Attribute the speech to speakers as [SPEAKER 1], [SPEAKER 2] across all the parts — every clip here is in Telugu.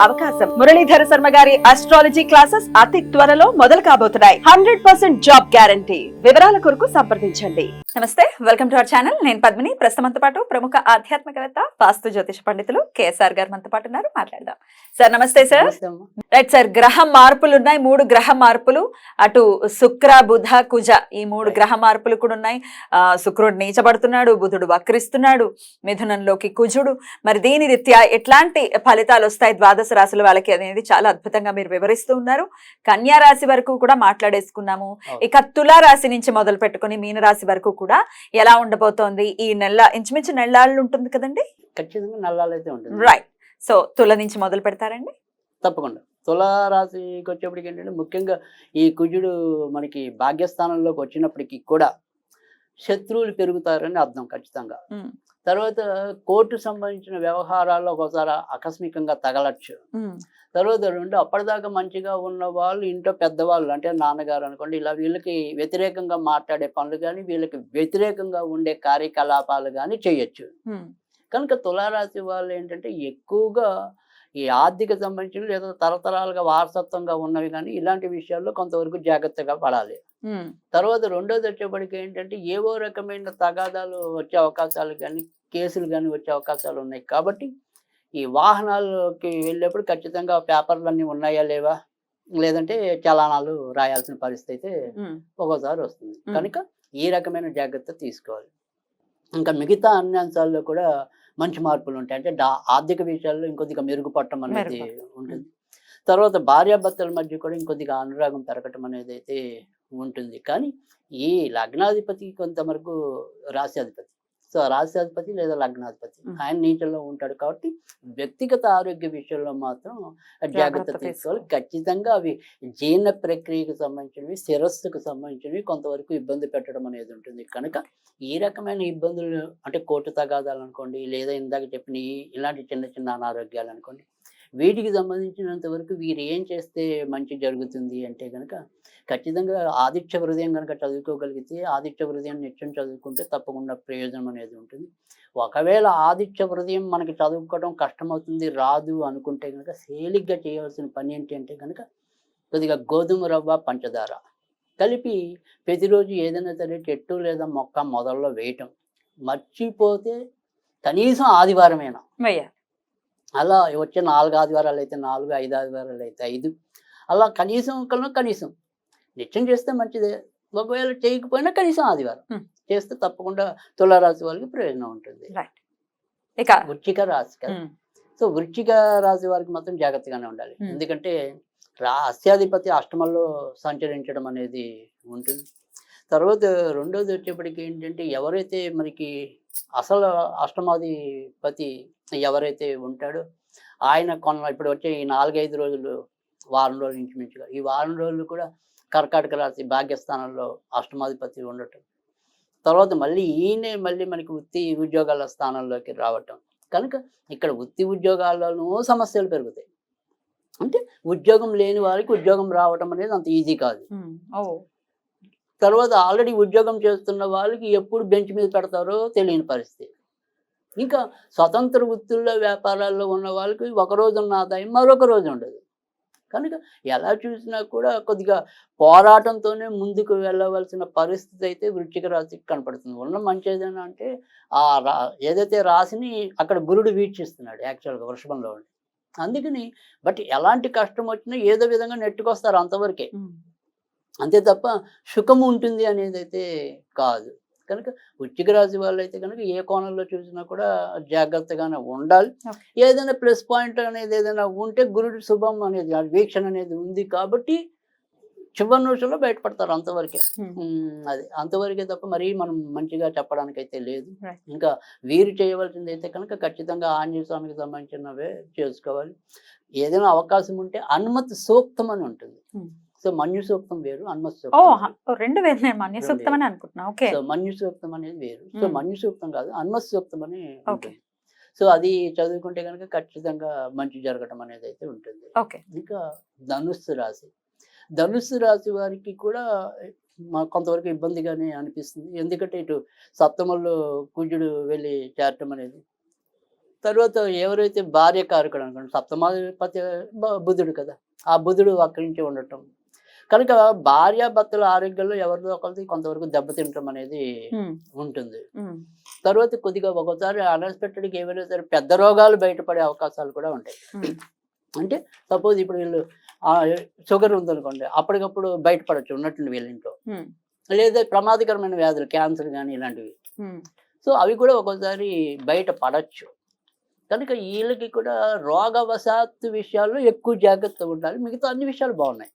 [SPEAKER 1] అవకాశం. మురళీధర శర్మ గారి అస్ట్రాలజీ క్లాసెస్ అతి త్వరలో మొదలు కాబోతున్నాయి. హండ్రెడ్ పర్సెంట్ జాబ్ గ్యారంటీ వివరాల కొరకు సంప్రదించండి. నమస్తే వెల్కమ్ టు అవర్ ఛానల్ నేను పద్మిని. ప్రస్తుతంతో పాటు ప్రముఖ ఆధ్యాత్మికవేత్త వాస్తు జ్యోతిష పండితులు కేఎస్ఆర్ గారు మనతో పాటు ఉన్నారు. మాట్లాడదాం. సార్ నమస్తే సార్. రైట్ సార్ గ్రహ మార్పులు ఉన్నాయి. మూడు గ్రహ మార్పులు. అటు శుక్ర బుధ కుజ ఈ మూడు గ్రహ మార్పులు కూడా ఉన్నాయి. ఆ, శుక్రుడు నీచబడుతున్నాడు బుధుడు వక్రిస్తున్నాడు మిథునంలోకి కుజుడు. మరి దీని రీత్యా ఎట్లాంటి ఫలితాలు వస్తాయి? ద్వాదశ రాశుల వాళ్ళకి అనేది చాలా అద్భుతంగా మీరు వివరిస్తూ ఉన్నారు. కన్యా రాశి వరకు కూడా మాట్లాడేసుకున్నాము. ఇక తులా రాశి నుంచి మొదలు పెట్టుకుని మీన రాశి వరకు కూడా ఎలా ఉండబోతోంది? ఈ నెల ఇంచుమించు నెలలు ఉంటుంది కదండి?
[SPEAKER 2] ఖచ్చితంగా నల్లాలు అయితే ఉంటుంది.
[SPEAKER 1] రైట్ సో తుల నుంచి మొదలు పెడతారండి?
[SPEAKER 2] తప్పకుండా. తులారాశికి వచ్చేప్పటికి ఏంటంటే ముఖ్యంగా ఈ కుజుడు మనకి భాగ్యస్థానంలోకి వచ్చినప్పటికీ కూడా శత్రువులు పెరుగుతారని అర్థం ఖచ్చితంగా.
[SPEAKER 1] ఉమ్,
[SPEAKER 2] తర్వాత కోర్టు సంబంధించిన వ్యవహారాల్లో ఒకసారి ఆకస్మికంగా తగలచ్చు. తర్వాత రెండు అప్పటిదాకా మంచిగా ఉన్న వాళ్ళు ఇంట్లో పెద్దవాళ్ళు అంటే నాన్నగారు అనుకోండి ఇలా వీళ్ళకి వ్యతిరేకంగా మాట్లాడే పనులు కానీ వీళ్ళకి వ్యతిరేకంగా ఉండే కార్యకలాపాలు కానీ చేయొచ్చు. కనుక తులారాశి వాళ్ళు ఏంటంటే ఎక్కువగా ఈ ఆర్థిక సంబంధించిన లేదా తరతరాలుగా వారసత్వంగా ఉన్నవి కానీ ఇలాంటి విషయాల్లో కొంతవరకు జాగ్రత్తగా పడాలి. తర్వాత రెండోది వచ్చేప్పటికి ఏంటంటే ఏవో రకమైన తగాదాలు వచ్చే అవకాశాలు కానీ కేసులు కానీ వచ్చే అవకాశాలు ఉన్నాయి. కాబట్టి ఈ వాహనాలకి వెళ్ళేప్పుడు ఖచ్చితంగా పేపర్లన్నీ ఉన్నాయా లేవా? లేదంటే చలానాలు రాయాల్సిన పరిస్థితి అయితే ఒక్కోసారి వస్తుంది. కనుక ఈ రకమైన జాగ్రత్త తీసుకోవాలి. ఇంకా మిగతా అన్ని అంశాల్లో కూడా మంచి మార్పులు ఉంటాయి. అంటే డా- ఆర్థిక విషయాల్లో ఇంకొద్దిగా మెరుగుపడటం అనేది. ఉంటుంది. తర్వాత భార్యాభర్తల మధ్య కూడా ఇంకొద్దిగా అనురాగం పెరగటం అనేది అయితే ఉంటుంది కానీ ఈ లగ్నాధిపతి కొంతవరకు రాశ్యాధిపతి సో రాశ్యాధిపతి లేదా లగ్నాధిపతి. ఆయన నీచంలో ఉంటాడు కాబట్టి వ్యక్తిగత ఆరోగ్య విషయంలో మాత్రం జాగ్రత్త తీసుకోవాలి. ఖచ్చితంగా అవి జీర్ణ ప్రక్రియకు సంబంధించినవి శిరస్సుకు సంబంధించినవి కొంతవరకు ఇబ్బంది పెట్టడం అనేది ఉంటుంది కనుక ఈ రకమైన ఇబ్బందులు అంటే కోర్టు తగాదాలు అనుకోండి లేదా ఇందాక చెప్పిన ఇలాంటి చిన్న చిన్న అనారోగ్యాలు అనుకోండి వీటికి సంబంధించినంత వరకు వీరు ఏం చేస్తే మంచి జరుగుతుంది అంటే కనుక ఖచ్చితంగా ఆదిత్య హృదయం కనుక చదువుకోగలిగితే ఆదిత్య హృదయం నిత్యం చదువుకుంటే తప్పకుండా ప్రయోజనం అనేది ఉంటుంది. ఒకవేళ ఆదిత్య హృదయం మనకి చదువుకోవడం కష్టమవుతుంది రాదు అనుకుంటే కనుక తేలిగ్గా చేయవలసిన పని ఏంటి అంటే కనుక కొద్దిగా గోధుమ రవ్వ పంచదార కలిపి ప్రతిరోజు ఏదైనా సరే చెట్టు లేదా మొక్క మొదల్లో వేయటం. మర్చిపోతే కనీసం ఆదివారమేనా అలా వచ్చే నాలుగు ఆదివారాలు అయితే నాలుగు ఐదు ఆదివారాలు అయితే ఐదు. అలా కనీసం కన్నా కనీసం. నిత్యం చేస్తే మంచిదే. ఒకవేళ చేయకపోయినా కనీసం ఆదివారం. చేస్తే తప్పకుండా తులారాశి వాళ్ళకి ప్రయోజనం ఉంటుంది.
[SPEAKER 1] ఇక
[SPEAKER 2] వృచ్చిక రాశి కదా. సో వృచ్చిక రాశి వారికి మాత్రం జాగ్రత్తగానే ఉండాలి. ఎందుకంటే రాస్యాధిపతి అష్టమంలో సంచరించడం అనేది ఉంటుంది. తర్వాత రెండోది వచ్చేప్పటికి ఏంటంటే ఎవరైతే మనకి అసలు అష్టమాధిపతి ఎవరైతే ఉంటాడో ఆయన కొన్న ఇప్పుడు వచ్చే ఈ నాలుగైదు రోజులు వారం రోజులు ఇంచుమించుగా ఈ వారం రోజులు కూడా కర్కాటక రాశి భాగ్యస్థానంలో అష్టమాధిపతి ఉండటం. తర్వాత మళ్ళీ ఈయనే మళ్ళీ మనకి వృత్తి ఉద్యోగాల స్థానంలోకి రావటం. కనుక ఇక్కడ వృత్తి ఉద్యోగాల్లోనూ సమస్యలు పెరుగుతాయి. అంటే ఉద్యోగం లేని వారికి ఉద్యోగం రావటం అనేది అంత ఈజీ కాదు. తర్వాత ఆల్రెడీ ఉద్యోగం చేస్తున్న వాళ్ళకి ఎప్పుడు బెంచ్ మీద పెడతారో తెలియని పరిస్థితి. ఇంకా స్వతంత్ర వృత్తుల్లో వ్యాపారాల్లో ఉన్న వాళ్ళకి ఒక రోజు ఉన్న ఆదాయం మరొక రోజు ఉండదు. కనుక ఎలా చూసినా కూడా కొద్దిగా పోరాటంతోనే ముందుకు వెళ్ళవలసిన పరిస్థితి అయితే వృశ్చిక రాశికి కనపడుతుంది. ఉన్న మంచి ఏదైనా అంటే ఆ రా ఏదైతే రాశిని అక్కడ గురుడు వీక్షిస్తున్నాడు యాక్చువల్గా వృషభంలో ఉండి. అందుకని బట్ ఎలాంటి కష్టం వచ్చినా ఏదో విధంగా నెట్టుకొస్తారు అంతవరకే. అంతే తప్ప సుఖము ఉంటుంది అనేది అయితే కాదు. కనుక వృశ్చిక రాశి వాళ్ళు అయితే కనుక ఏ కోణంలో చూసినా కూడా జాగ్రత్తగానే ఉండాలి. ఏదైనా ప్లస్ పాయింట్ అనేది ఏదైనా ఉంటే గురుడి శుభం అనేది వీక్షణ అనేది ఉంది కాబట్టి చివరి నిమిషంలో బయటపడతారు అంతవరకే. అది అంతవరకే తప్ప మరీ మనం మంచిగా చెప్పడానికి అయితే లేదు. ఇంకా వీరు చేయవలసింది అయితే కనుక ఖచ్చితంగా ఆంజనేయ స్వామికి సంబంధించినవే చేసుకోవాలి. ఏదైనా అవకాశం ఉంటే అనుమతి సూక్తం అని ఉంటుంది. సో మన్యు సూక్తం వేరు అనుమతి
[SPEAKER 3] ఓ
[SPEAKER 2] సూక్తం
[SPEAKER 3] హ- ఓ, రెండు వేరు నేను మన్య సూక్తం అని అనుకుంటున్నా. ఓకే.
[SPEAKER 2] సో మన్యు సూక్తం అనేది వేరు. సో. మన్యు సూక్తం కాదు అనుమతి సూక్తం అని సో అది చదువుకుంటే కనుక ఖచ్చితంగా మంచి జరగడం అనేది అయితే ఉంటుంది.
[SPEAKER 3] ఓకే.
[SPEAKER 2] ఇంకా ధనుస్సు రాశి. ధనుస్సు రాశి వారికి కూడా మా కొంతవరకు ఇబ్బందిగానే అనిపిస్తుంది. ఎందుకంటే ఇటు సప్తమంలో కుజుడు వెళ్ళి చేరటం అనేది. తర్వాత ఎవరైతే భార్య కారకుడు అనుకోండి సప్తమాధిపతి బుధుడు కదా. ఆ బుధుడు అక్కడి నుంచి ఉండటం. కనుక భార్య భర్తల ఆరోగ్యంలో ఎవరిదో ఒకరిది కొంతవరకు దెబ్బతింటం అనేది ఉంటుంది. తర్వాత కొద్దిగా ఒకసారి అన్ఎక్స్పెక్టెడ్గా ఏమైనా సరే పెద్ద రోగాలు బయటపడే అవకాశాలు కూడా ఉంటాయి. అంటే సపోజ్ ఇప్పుడు వీళ్ళు షుగర్ ఉందనుకోండి అప్పటికప్పుడు బయటపడచ్చు ఉన్నట్టుండి వీళ్ళ ఇంట్లో.
[SPEAKER 3] ఉమ్,
[SPEAKER 2] లేదా ప్రమాదకరమైన వ్యాధులు క్యాన్సర్ కానీ ఇలాంటివి. సో అవి కూడా ఒక్కోసారి బయట పడచ్చు కనుక వీళ్ళకి కూడా రోగవశాత్తు విషయాల్లో ఎక్కువ జాగ్రత్తగా ఉండాలి. మిగతా అన్ని విషయాలు బాగున్నాయి.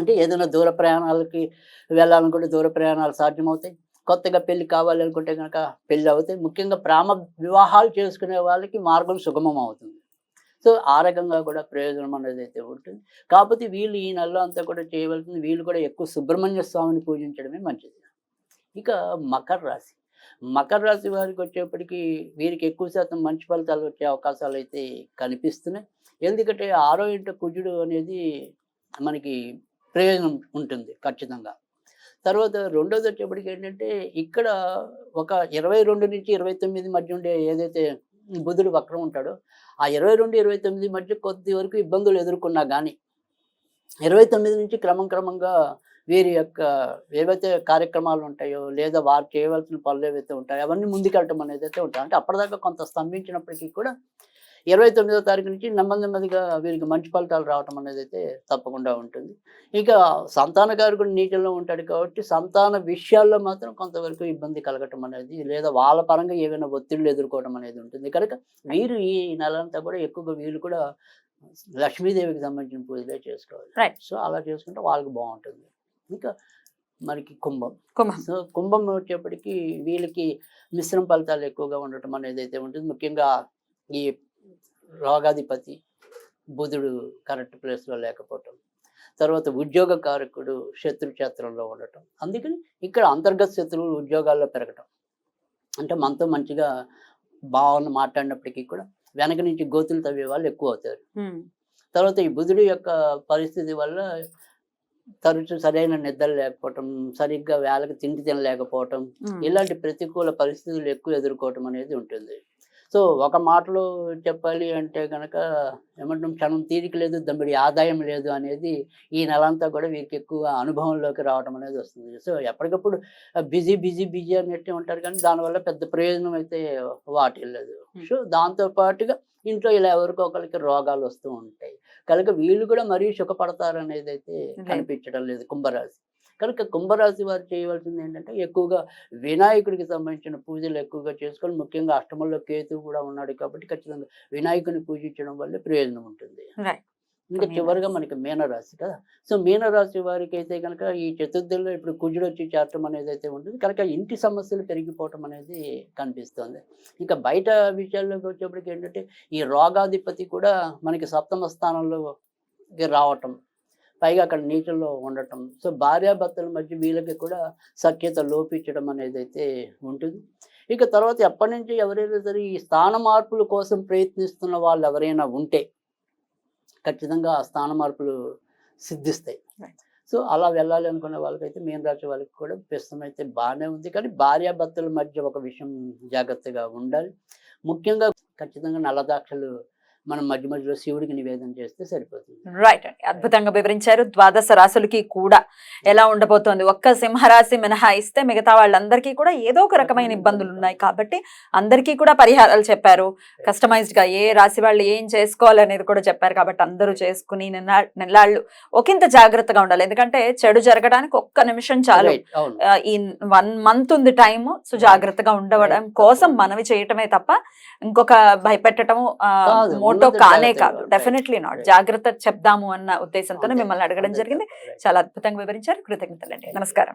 [SPEAKER 2] అంటే ఏదైనా దూర ప్రయాణాలకి వెళ్ళాలనుకుంటే దూర ప్రయాణాలు సాధ్యమవుతాయి. కొత్తగా పెళ్ళి కావాలి అనుకుంటే కనుక పెళ్ళి అవుతాయి. ముఖ్యంగా ప్రేమ వివాహాలు చేసుకునే వాళ్ళకి మార్గం సుగమం అవుతుంది. సో ఆ రకంగా కూడా ప్రయోజనం అనేది అయితే ఉంటుంది. కాకపోతే వీళ్ళు ఈ నెలలో అంతా కూడా చేయవలసింది వీళ్ళు కూడా ఎక్కువ సుబ్రహ్మణ్య స్వామిని పూజించడమే మంచిది. ఇక మకర రాశి. మకర రాశి వారికి వచ్చేప్పటికీ వీరికి ఎక్కువ శాతం మంచి ఫలితాలు వచ్చే అవకాశాలు అయితే కనిపిస్తున్నాయి. ఎందుకంటే ఆరో ఇంట కుజుడు అనేది మనకి ప్రయోజనం ఉంటుంది ఖచ్చితంగా. తర్వాత రెండోది వచ్చేప్పటికి ఏంటంటే ఇక్కడ ఒక ఇరవై రెండు నుంచి ఇరవై తొమ్మిది మధ్య ఉండే ఏదైతే బుధుడు వక్రం ఉంటాడో ఆ ఇరవై రెండు ఇరవై తొమ్మిది మధ్య కొద్ది వరకు ఇబ్బందులు ఎదుర్కొన్నా కానీ ఇరవై తొమ్మిది నుంచి క్రమం క్రమంగా వీరి యొక్క ఏవైతే కార్యక్రమాలు ఉంటాయో లేదా వారు చేయవలసిన పనులు ఏవైతే ఉంటాయో అవన్నీ ముందుకెళ్ళటం అనేది అయితే ఉంటాయి అంటే అప్పటిదాకా కొంత స్తంభించినప్పటికీ కూడా ఇరవై తొమ్మిదో తారీఖు నుంచి నెమ్మది నెమ్మదిగా వీరికి మంచి ఫలితాలు రావటం అనేది అయితే తప్పకుండా ఉంటుంది. ఇక సంతాన గారు కూడా నీటిలో ఉంటాడు కాబట్టి సంతాన విషయాల్లో మాత్రం కొంతవరకు ఇబ్బంది కలగటం అనేది లేదా వాళ్ళ పరంగా ఏమైనా ఒత్తిళ్ళు ఎదుర్కోవడం అనేది ఉంటుంది. కనుక వీరు ఈ నెలంతా కూడా ఎక్కువగా వీళ్ళు కూడా లక్ష్మీదేవికి సంబంధించిన పూజలే చేసుకోవాలి. సో అలా చేసుకుంటే వాళ్ళకి బాగుంటుంది. ఇంకా మనకి కుంభం.
[SPEAKER 3] కుంభం.
[SPEAKER 2] సో కుంభం వచ్చేప్పటికి వీళ్ళకి మిశ్రమ ఫలితాలు ఎక్కువగా ఉండటం అనేది అయితే ఉంటుంది. ముఖ్యంగా ఈ రోగాధిపతి బుధుడు కరెక్ట్ ప్లేస్లో లేకపోవటం తర్వాత ఉద్యోగ కారకుడు శత్రు క్షేత్రంలో ఉండటం. అందుకని ఇక్కడ అంతర్గత శత్రువులు ఉద్యోగాల్లో పెరగటం. అంటే మనతో మంచిగా భావన మాట్లాడినప్పటికీ కూడా వెనక నుంచి గోతులు తవ్వే వాళ్ళు ఎక్కువ అవుతారు. తర్వాత ఈ బుధుడు యొక్క పరిస్థితి వల్ల తరచు సరైన నిద్ర లేకపోవటం సరిగ్గా వేళకి తిండి తినలేకపోవటం ఇలాంటి ప్రతికూల పరిస్థితులు ఎక్కువ ఎదుర్కోవటం అనేది ఉంటుంది. సో ఒక మాటలో చెప్పాలి అంటే కనుక ఏమంటాం క్షణం తీరిక లేదు దమ్మిడి ఆదాయం లేదు అనేది ఈ నెలంతా కూడా వీరికి ఎక్కువ అనుభవంలోకి రావడం అనేది వస్తుంది. సో ఎప్పటికప్పుడు బిజీ బిజీ బిజీ అన్నట్టే ఉంటారు కానీ దానివల్ల పెద్ద ప్రయోజనం అయితే వాటిల్లదు సో దాంతో పాటుగా ఇంట్లో ఇలా ఎవరికో ఒకరికి రోగాలు వస్తూ ఉంటాయి. కనుక వీళ్ళు కూడా మరీ సుఖపడతారు అనేది అయితే కనిపించడం లేదు కుంభరాశి. కనుక కుంభరాశి వారు చేయవలసింది ఏంటంటే ఎక్కువగా వినాయకుడికి సంబంధించిన పూజలు ఎక్కువగా చేసుకొని ముఖ్యంగా అష్టమంలో కేతు కూడా ఉన్నాడు కాబట్టి ఖచ్చితంగా వినాయకుని పూజించడం వల్ల ప్రయోజనం ఉంటుంది. ఇంకా. చివరిగా మనకి మీనరాశి కదా సో మీనరాశి వారికి అయితే కనుక ఈ చతుర్థిలో ఇప్పుడు కుజుడు వచ్చి చేరటం అనేది అయితే ఉంటుంది కనుక ఇంటి సమస్యలు పెరిగిపోవటం అనేది కనిపిస్తుంది ఇంకా బయట విషయాల్లోకి వచ్చేప్పటికి ఏంటంటే ఈ రోగాధిపతి కూడా మనకి సప్తమ స్థానంలో రావటం పైగా అక్కడ నీటిలో ఉండటం. సో భార్యాభర్తల మధ్య వీళ్ళకి కూడా సఖ్యత లోపించడం అనేది అయితే ఉంటుంది. ఇక తర్వాత ఎప్పటి నుంచి ఎవరైనా సరే ఈ స్థాన మార్పుల కోసం ప్రయత్నిస్తున్న వాళ్ళు ఎవరైనా ఉంటే ఖచ్చితంగా ఆ స్థాన మార్పులు సిద్ధిస్తాయి. సో అలా వెళ్ళాలి అనుకునే వాళ్ళకైతే మీన రాశి వాళ్ళకి కూడా ప్రస్తుతం అయితే బాగానే ఉంది. కానీ భార్యాభర్తల మధ్య ఒక విషయం జాగ్రత్తగా ఉండాలి. ముఖ్యంగా ఖచ్చితంగా నల్లదాక్షలు మనం మధ్య మధ్యలో శివుడికి నివేదన చేస్తే సరిపోతుంది.
[SPEAKER 3] రైట్ అండి. అద్భుతంగా వివరించారు. ద్వాదశ రాశులకి కూడా ఎలా ఉండబోతోంది? ఒక్క సింహరాశి మినహాయిస్తే మిగతా వాళ్ళందరికీ కూడా ఏదో ఒక రకమైన ఇబ్బందులు ఉన్నాయి కాబట్టి అందరికీ కూడా పరిహారాలు చెప్పారు. కస్టమైజ్డ్గా ఏ రాశి వాళ్ళు ఏం చేసుకోవాలనేది కూడా చెప్పారు కాబట్టి అందరూ చేసుకుని నెల్లాళ్ళు ఒకంత జాగ్రత్తగా ఉండాలి. ఎందుకంటే చెడు జరగడానికి ఒక్క నిమిషం చాలు. ఈ వన్ మంత్ ఉంది టైం సో జాగ్రత్తగా ఉండవడం
[SPEAKER 2] Right.
[SPEAKER 3] కోసం మనవి చేయటమే తప్ప ఇంకొక భయపెట్టడం
[SPEAKER 2] ముందు
[SPEAKER 1] కానే కాదు. Definitely not. జాగ్రత్త చెప్దాము అన్న ఉద్దేశంతోనే
[SPEAKER 2] అంతే.
[SPEAKER 1] మిమ్మల్ని అడగడం. జరిగింది. చాలా అద్భుతంగా వివరించారు కృతజ్ఞతలండి నమస్కారం